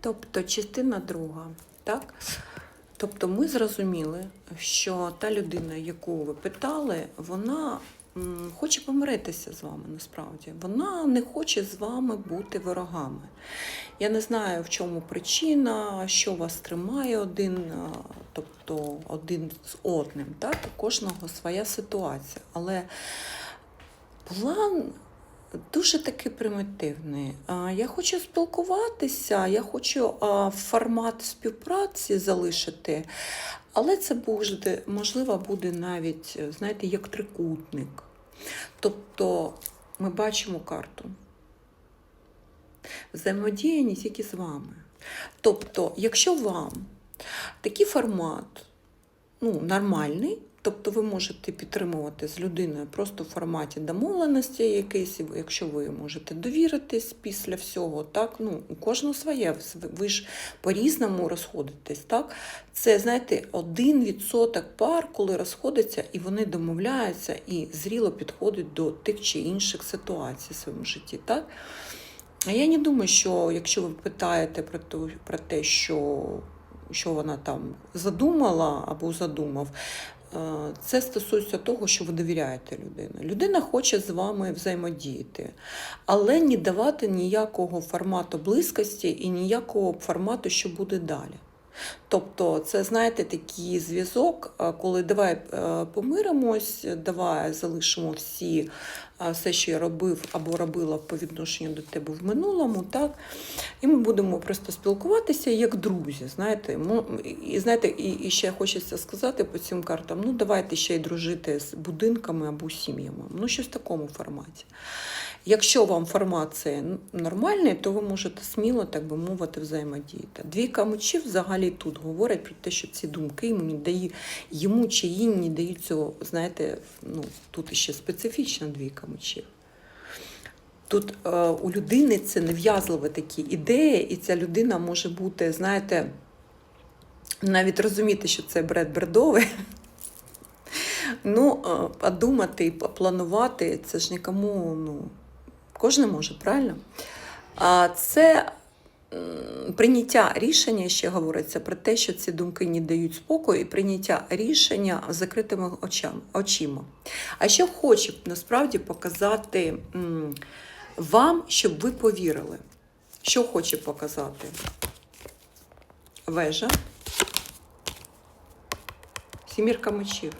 Тобто частина друга, так? Тобто ми зрозуміли, що та людина, яку ви питали, вона хоче помиритися з вами насправді. Вона не хоче з вами бути ворогами. Я не знаю, в чому причина, що вас тримає один, тобто один з одним. Так? У кожного своя ситуація. Але план дуже таки примітивний. Я хочу спілкуватися, я хочу формат співпраці залишити, але це буде, можливо буде навіть, знаєте, як трикутник. Тобто ми бачимо карту. Взаємодія не тільки з вами. Тобто, якщо вам такий формат ну, нормальний, тобто ви можете підтримувати з людиною просто в форматі домовленості якийсь, якщо ви можете довіритись після всього, так, ну, у кожного своє, ви ж по-різному розходитесь, так? Це, знаєте, один відсоток пар, коли розходяться, і вони домовляються і зріло підходять до тих чи інших ситуацій в своєму житті, так? А я не думаю, що якщо ви питаєте про те, про те що, що вона там задумала або задумав, це стосується того, що ви довіряєте людині. Людина хоче з вами взаємодіяти, але не давати ніякого формату близькості і ніякого формату, що буде далі. Тобто, це, знаєте, такий зв'язок, коли давай е, помиримось, давай залишимо всі все, що я робив або робила по відношенню до тебе в минулому, так? І ми будемо просто спілкуватися як друзі. Знаєте, і знаєте, і, і ще хочеться сказати по цим картам: ну давайте ще й дружити з будинками або сім'ями. Ну, щось в такому форматі. Якщо вам формат це нормальний, то ви можете сміло, так би мовити, взаємодіяти. Двійка мечів взагалі тут говорить про те, що ці думки йому не дає, йому чи їй не дають цього, знаєте, ну, тут ще специфічна двійка мечів. Тут е, у людини це нав'язливі такі ідеї, і ця людина може бути, знаєте, навіть розуміти, що це бред бредовий. Ну, е, а думати і планувати, це ж нікому, ну, кожен може, правильно? А це прийняття рішення ще говориться про те, що ці думки не дають спокою, і прийняття рішення закритими очима. А що хочу насправді показати вам, щоб ви повірили. Що хоче показати? Вежа. Сімірка мечів.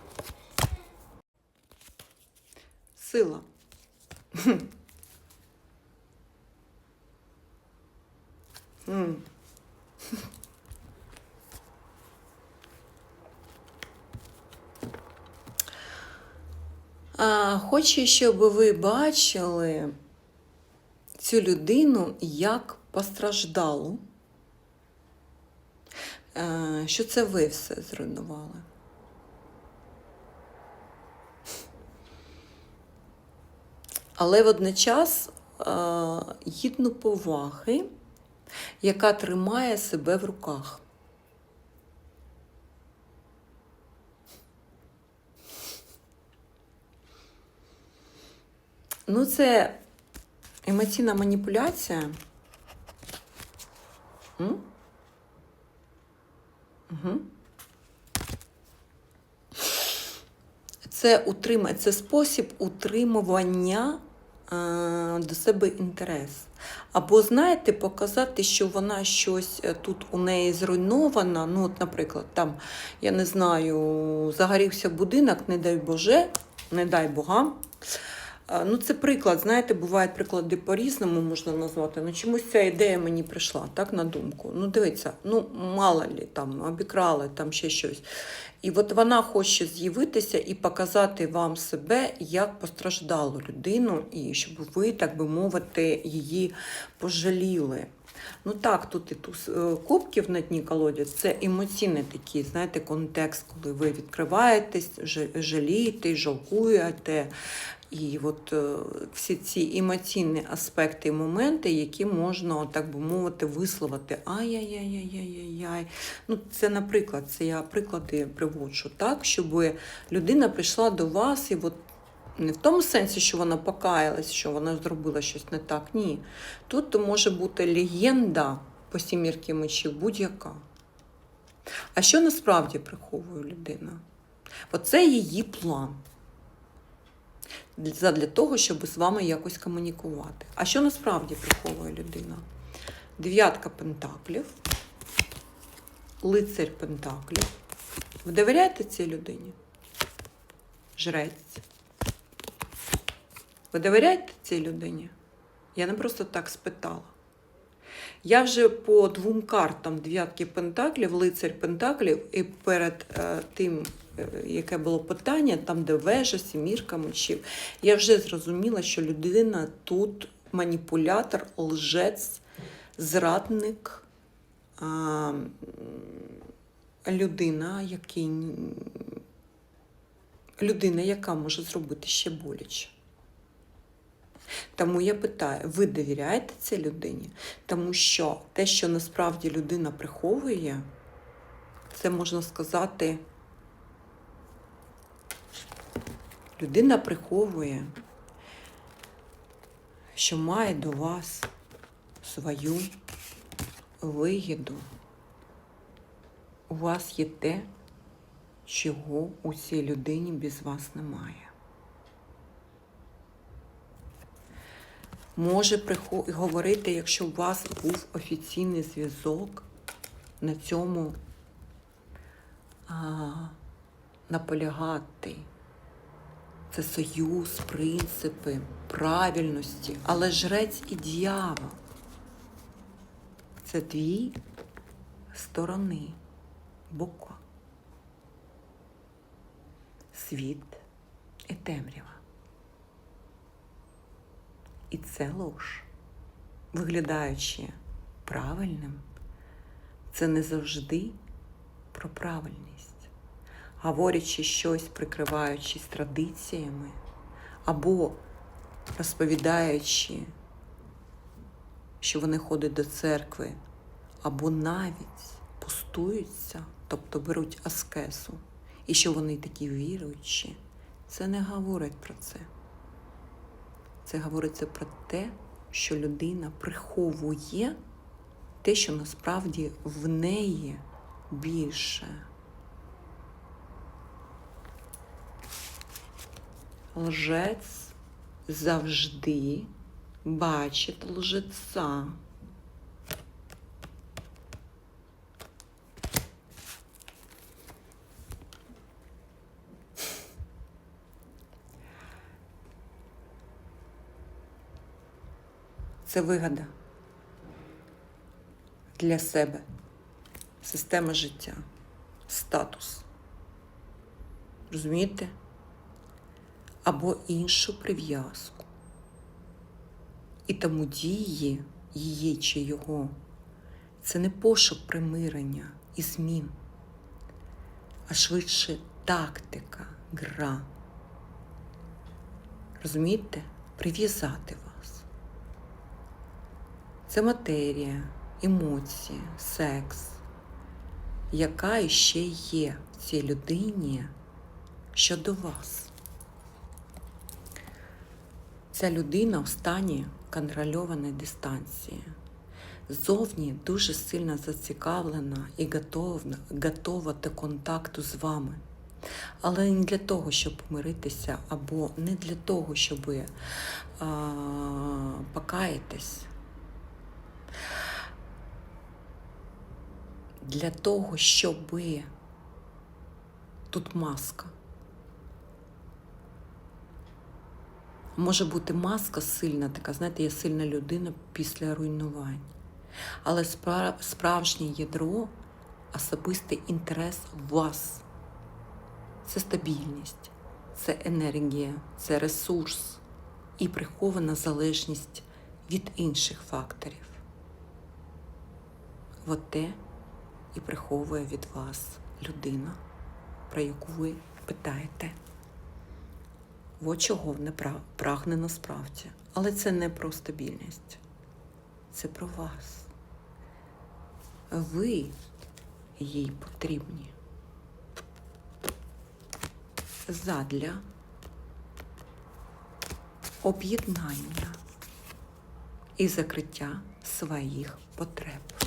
Сила. М. А, Хочу, щоб ви бачили цю людину як постраждалу, Е, що це ви все зруйнували. Але водночас е, гідну поваги, яка тримає себе в руках. Ну, це емоційна маніпуляція. М? Угу. Це, утрима... це спосіб утримування е, до себе інтерес. Або, знаєте, показати, що вона щось е, тут у неї зруйнована. Ну, от, наприклад, там, я не знаю, загорівся будинок, не дай Боже, не дай Бога. Е, Ну, це приклад, знаєте, бувають приклади по-різному можна назвати. Ну, чомусь ця ідея мені прийшла так на думку. Ну, дивіться, ну мало лі там обікрали, там ще щось. І от вона хоче з'явитися і показати вам себе як постраждалу людину, і щоб ви, так би мовити, її пожаліли. Ну так, тут і туз е, кубків на дні колодязь, це емоційний такий, знаєте, контекст, коли ви відкриваєтесь, жалієте, жалкуєте. І от е, всі ці емоційні аспекти і моменти, які можна, так би мовити, висловити. Ай-яй-яй-яй-яй-яй. Ну, це, наприклад, це я приклади приводжу, так, щоб людина прийшла до вас і от не в тому сенсі, що вона покаялась, що вона зробила щось не так. Ні. Тут може бути легенда по сімірки мечів будь-яка. А що насправді приховує людина? Оце її план. Для того, щоб з вами якось комунікувати. А що насправді приховує людина? Дев'ятка пентаклів, лицарь пентаклів. Ви довіряєте цій людині? Жрець. Ви довіряєте цій людині? Я не просто так спитала. Я вже по двом картам дев'ятки пентаклів, лицар пентаклів, і перед е, тим, е, яке було питання, там, де вежа, сімірка мечів, я вже зрозуміла, що людина тут маніпулятор, лжець, зрадник, а, людина, який, людина, яка може зробити ще боляче. Тому я питаю, ви довіряєте цій людині? Тому що те, що насправді людина приховує, це можна сказати, людина приховує, що має до вас свою вигіду. У вас є те, чого у цій людині без вас немає. Може говорити, якщо у вас був офіційний зв'язок, на цьому а, наполягати. Це союз, принципи, правильності, але жрець і дьявол. Це дві сторони бока. Світ і темрява. І це лож. Виглядаючи правильним, це не завжди про правильність. Говорячи щось, прикриваючись традиціями, або розповідаючи, що вони ходять до церкви, або навіть пустуються, тобто беруть аскезу, і що вони такі віруючі, це не говорить про це. Це говориться про те, що людина приховує те, що насправді в неї більше. Лжець завжди бачить лжеця. Це вигода для себе, система життя, статус. Розумієте? Або іншу прив'язку. І тому дії її чи його це не пошук примирення і змін, а швидше тактика, гра. Розумієте? Прив'язати вас. Це матерія, емоції, секс, яка іще є в цій людині щодо вас. Ця людина в стані контрольованої дистанції. Зовні дуже сильно зацікавлена і готова, готова до контакту з вами. Але не для того, щоб помиритися, або не для того, щоб а, покаятись. Для того, щоб тут маска. Може бути маска сильна, така, знаєте, я сильна людина після руйнувань. Але спра- справжнє ядро, особистий інтерес в вас. Це стабільність, це енергія, це ресурс і прихована залежність від інших факторів. От те і приховує від вас людина, про яку ви питаєте. От чого не прагне насправді. Але це не про стабільність. Це про вас. Ви їй потрібні. Задля об'єднання і закриття своїх потреб.